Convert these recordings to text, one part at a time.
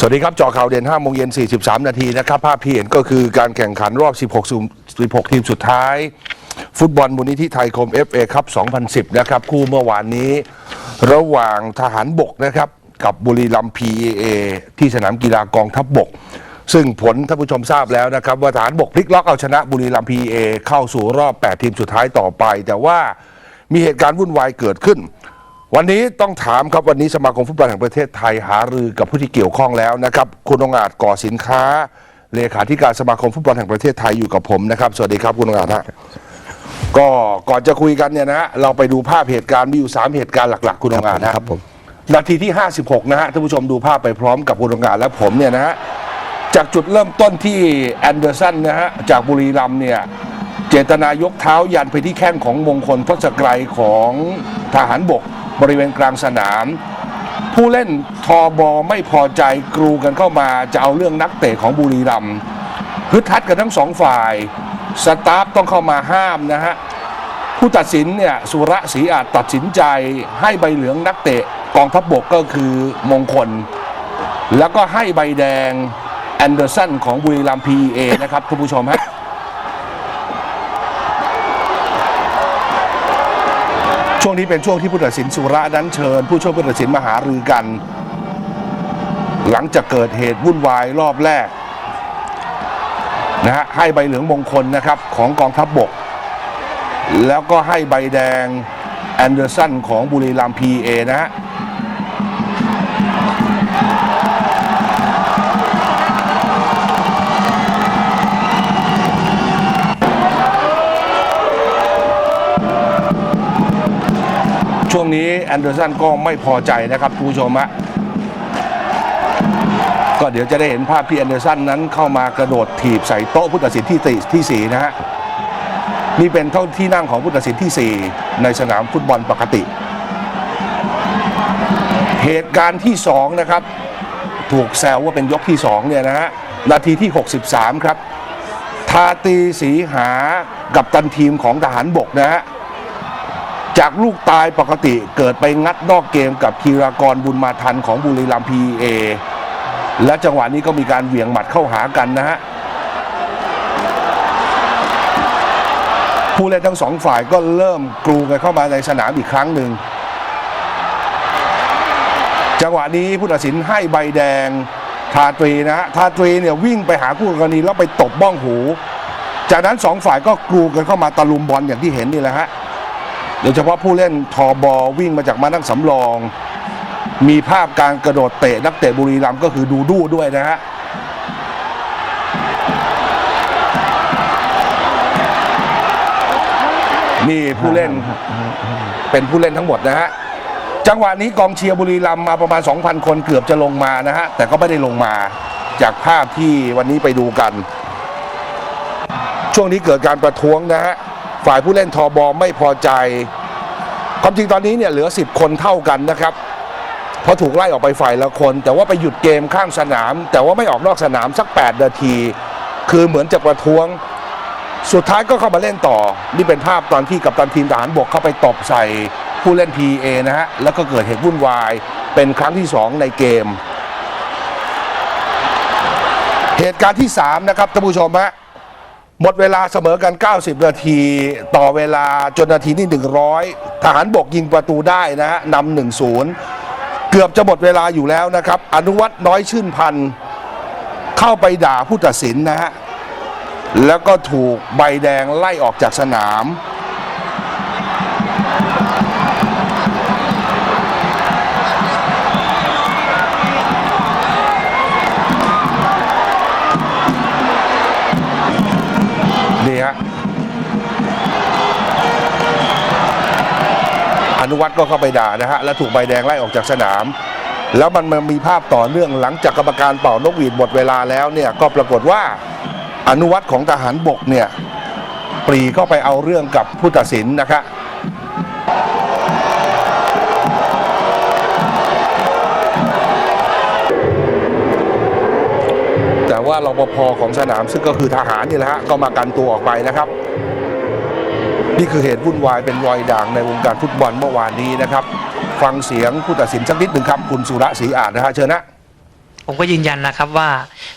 สวัสดีครับเจอข่าวเด่น5โมงเย็น 43 นาทีนะครับ ภาพที่เห็นก็คือการแข่งขันรอบ 16ซุม16 ทีมสุดท้าย ฟุตบอลมูลนิธิไทยคม FA ครับ 2010 นะครับ คู่เมื่อวานนี้ ระหว่างทหารบกนะครับ กับบุรีรัมย์ PAA ที่สนามกีฬากองทัพบบก ซึ่งผลท่านผู้ชมทราบแล้วนะครับ ว่าทหารบกพลิกล็อกเอาชนะบุรีรัมย์ PAA เข้าสู่รอบ 8 ทีมสุดท้ายต่อไป แต่ว่ามีเหตุการณ์วุ่นวายเกิดขึ้น วันนี้ต้องถามครับวันนี้สมาคมฟุตบอลแห่งประเทศไทยหารือกับผู้ที่เกี่ยวข้องแล้วนะครับ คุณองอาจก่อสินค้า เลขาธิการสมาคมฟุตบอลแห่งประเทศไทยอยู่กับผมนะครับ สวัสดีครับคุณองอาจฮะก็ก่อนจะคุยกันเนี่ยนะฮะเราไปดูภาพเหตุการณ์มีอยู่สามเหตุการณ์หลัก ๆ คุณองอาจนะครับผมนาทีที่ 56 นะฮะท่านผู้ชมดูภาพไปพร้อมกับคุณองอาจและผมเนี่ยนะฮะจากจุดเริ่มต้นที่แอนเดอร์สันนะฮะจากบุรีรัมย์เนี่ยเจตนายกเท้ายันไปที่แข้งของมงคลทศกรัยของทหารบก บริเวณกลางสนาม ผู้เล่นทอบอไม่พอใจกรูกันเข้ามาจะเอาเรื่องนักเตะของบุรีรัมย์ฮึดทัดกันทั้งสองฝ่าย สตาฟต้องเข้ามาห้ามนะฮะ ผู้ตัดสินเนี่ยสุระศรีอาจตัดสินใจให้ใบเหลืองนักเตะกองทัพบบกก็คือมงคล แล้วก็ให้ใบแดงแอนเดอร์สันของบุรีรัมย์ PEA นะครับท่านผู้ชมฮะ ช่วงนี้เป็นช่วงที่ผู้ตัดสินสุระนั้นเชิญ ผู้ช่วยผู้ตัดสินมาหารือกัน หลังจากเกิดเหตุวุ่นวายรอบแรกนะฮะให้ใบเหลืองมงคลนะครับของกองทัพบบก แล้วก็ให้ใบแดงแอนเดอร์สันของบุรีรัมพีเอนะฮะ แอนเดอร์สันก็ไม่พอใจนะครับผู้ชมฮะก็เดี๋ยวจะได้เห็นภาพที่แอนเดอร์สันนั้นเข้ามากระโดดถีบใส่โต๊ะผู้ตัดสินที่สี่ที่สี่นะฮะนี่เป็นเท่าที่นั่งของผู้ตัดสินที่ 4 ในสนามฟุตบอลปกติ เหตุการณ์ที่ 2 นะครับ ถูกแซวว่าเป็นยกที่ 2 เนี่ยนะฮะนาทีที่ 63 ครับ ทาตีสีหากับตันทีมของทหารบกนะฮะ จากลูกตายปกติเกิดไปงัดนอกเกมกับคีรากรบุญมาทันของบุรีรัมย์พีเอและจังหวะนี้ก็มีการเหวี่ยงหมัดเข้าหากันนะฮะผู้เล่นทั้งสองฝ่ายก็เริ่มกรูกันเข้ามาในสนามอีกครั้งหนึ่งจังหวะนี้ผู้ตัดสินให้ใบแดงทาตรีนะฮะทาตรีเนี่ยวิ่งไปหาคู่กรณีแล้วไปตบบ้องหู จากนั้นสองฝ่ายก็กรูกันเข้ามาตะลุมบอลอย่างที่เห็นนี่แหละฮะ โดยเฉพาะผู้เล่นทอบอวิ่งมาจากมานั่งสำรอง มีภาพการกระโดดเตะนักเตะบุรีรัมย์ก็คือดูดูด้วยนะฮะนี่ผู้เล่นเป็นผู้เล่นทั้งหมดนะฮะจังหวะนี้กองเชียร์บุรีรัมย์มาประมาณ 2,000 คนเกือบจะลงมานะฮะ แต่ก็ไม่ได้ลงมาจากภาพที่วันนี้ไปดูกัน ช่วงนี้เกิดการประท้วงนะฮะ ฝ่ายผู้เล่นทอบอไม่พอใจ ความจริงตอนนี้เนี่ยเหลือ 10 คนเท่ากันนะครับ เพราะถูกไล่ออกไปฝ่ายละคน แต่ว่าไปหยุดเกมข้างสนาม แต่ว่าไม่ออกนอกสนามสัก 8 นาที คือเหมือนจะประท้วง สุดท้ายก็เข้ามาเล่นต่อ นี่เป็นภาพตอนที่กัปตันทีมทหารบกเข้าไปตบใส่ผู้เล่น PA นะฮะ แล้วก็เกิดเหตุวุ่นวาย เป็นครั้งที่ 2 ในเกม เหตุการณ์ที่ 3 นะครับท่านผู้ชมฮะ หมดเวลาเสมอกัน 90 นาที ต่อเวลาจนนาทีที่ 100 ทหารบกยิงประตูได้นะฮะนำหนึ่งศูนย์เกือบจะหมดเวลาอยู่แล้วนะครับ อนุวัตน้อยชื่นพันธ์เข้าไปด่าผู้ตัดสินนะฮะ แล้วก็ถูกใบแดงไล่ออกจากสนาม ฮะอนุวัตก็เข้าไปด่านะฮะแล้วถูกใบแดงไล่ออกจากสนาม แล้วมันมามีภาพต่อเนื่องหลังจากกรรมการเป่านกหวีดหมดเวลาแล้วเนี่ยก็ปรากฏว่าอนุวัตของทหารบกเนี่ยปรีเข้าไปเอาเรื่องกับผู้ตัดสินนะครับ แต่ว่ารปภของสนามซึ่งก็คือทหารนี่แหละฮะก็มากันตัวออกไปนะครับ นี่คือเหตุวุ่นวายเป็นรอยด่างในวงการฟุตบอลเมื่อวานนี้นะครับ ฟังเสียงผู้ตัดสินสักนิดหนึ่งครับคุณสุระศรีอาจนะฮะเชิญนะผมก็ยืนยันนะครับว่า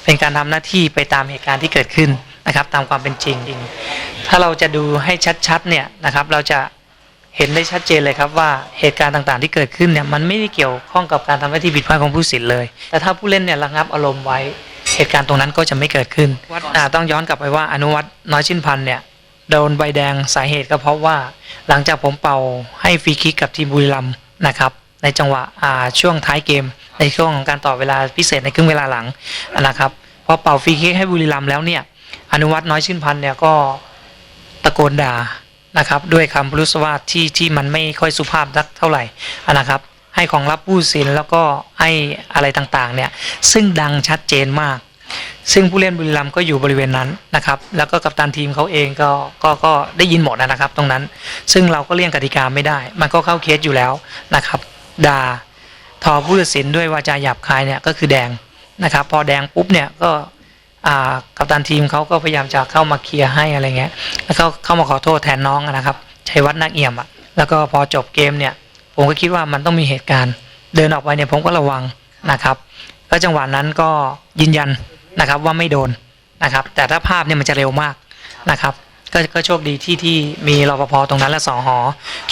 เป็นการทำหน้าที่ไปตามเหตุการณ์ที่เกิดขึ้นนะครับ ตามความเป็นจริง ถ้าเราจะดูให้ชัดๆเนี่ยนะครับ เราจะเห็นได้ชัดเจนเลยครับว่าเหตุการณ์ต่างๆ ที่เกิดขึ้นเนี่ยมันไม่ได้เกี่ยวข้องกับการทำหน้าที่ผิดพลาดของผู้สินเลย แต่ถ้าผู้เล่นเนี่ยระงับอารมณ์ไว้ เหตุการณ์ตรงนั้นก็จะไม่เกิดขึ้นอ่าต้องย้อนกลับไปว่าอนุวัฒน์น้อยชินพันธ์เนี่ยโดนใบแดงสาเหตุก็เพราะว่าหลังจากผมเป่าให้ฟรีคิกกับทีมบุรีรัมย์นะครับในจังหวะอ่าช่วงท้ายเกม ในช่วงของการต่อเวลาพิเศษในครึ่งเวลาหลังนะครับพอเป่าฟรีคิกให้บุรีรัมย์แล้วเนี่ยอนุวัฒน์น้อยชื่นพันธ์เนี่ยก็ตะโกนด่านะครับด้วยคำพลุสวาทที่ที่มันไม่ค่อยสุภาพสักเท่าไหร่นะครับให้ของรับผู้สินแล้วก็ให้อะไรต่างๆเนี่ยซึ่งดังชัดเจนมาก ซึ่งผู้เล่นบุรีรัมย์ก็อยู่บริเวณนั้นนะครับ แล้วก็กัปตันทีมเขาเองก็ก็ก็ได้ยินหมดนะครับ ตรงนั้น ซึ่งเราก็เลี่ยงกติกาไม่ได้ มันก็เข้าเคสอยู่แล้วนะครับด่าทอผู้ตัดสินด้วยวาจาหยาบคายเนี่ยก็คือแดงนะครับ พอแดงปุ๊บเนี่ยก็กัปตันทีมเขาก็พยายามจะเข้ามาเคลียร์ให้อะไรเงี้ย แล้วก็เข้ามาขอโทษแทนน้องนะครับชัยวัฒน์นักเอี่ยมอะแล้วก็พอจบเกมเนี่ย ผมก็คิดว่ามันต้องมีเหตุการณ์ เดินออกไปเนี่ยผมก็ระวังนะครับ ก็จังหวะนั้นก็ยืนยัน นะครับว่าไม่โดนนะครับ แต่ถ้าภาพเนี่ยมันจะเร็วมากนะครับก็ก็โชคดีที่ที่มีรปภตรงนั้นและสอหอ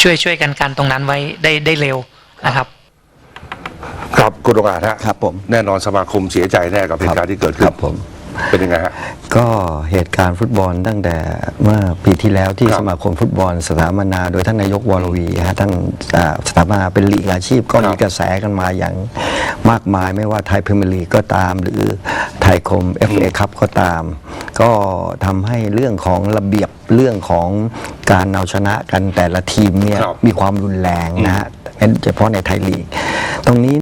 ช่วยช่วยกันกันตรงนั้นไว้ได้ได้เร็วนะครับ ครับคุณองอาจฮะครับผมแน่นอนสมาคมเสียใจแน่กับเหตุการณ์ที่เกิดขึ้คนรับผม เป็นยังไงฮะ ก็เหตุการณ์ฟุตบอลตั้งแต่เมื่อปีที่แล้วที่ครับ สมาคมฟุตบอลสถาปนาโดยท่านนายกวรวีฮะท่านอ่าสถาปนาเป็นลีกอาชีพก็ครับมีกระแสกันมาอย่างมากมายไม่ว่าไทยพรีเมียร์ลีกก็ตามหรือไท ยคม FA คัพก็ตาม ก็ทำให้เรื่องของระเบียบเรื่องของการเอาชนะกันแต่ละทีมเนี่ยครับมีความรุนแรงนะฮะเฉพาะในไทยลีกตรงนี้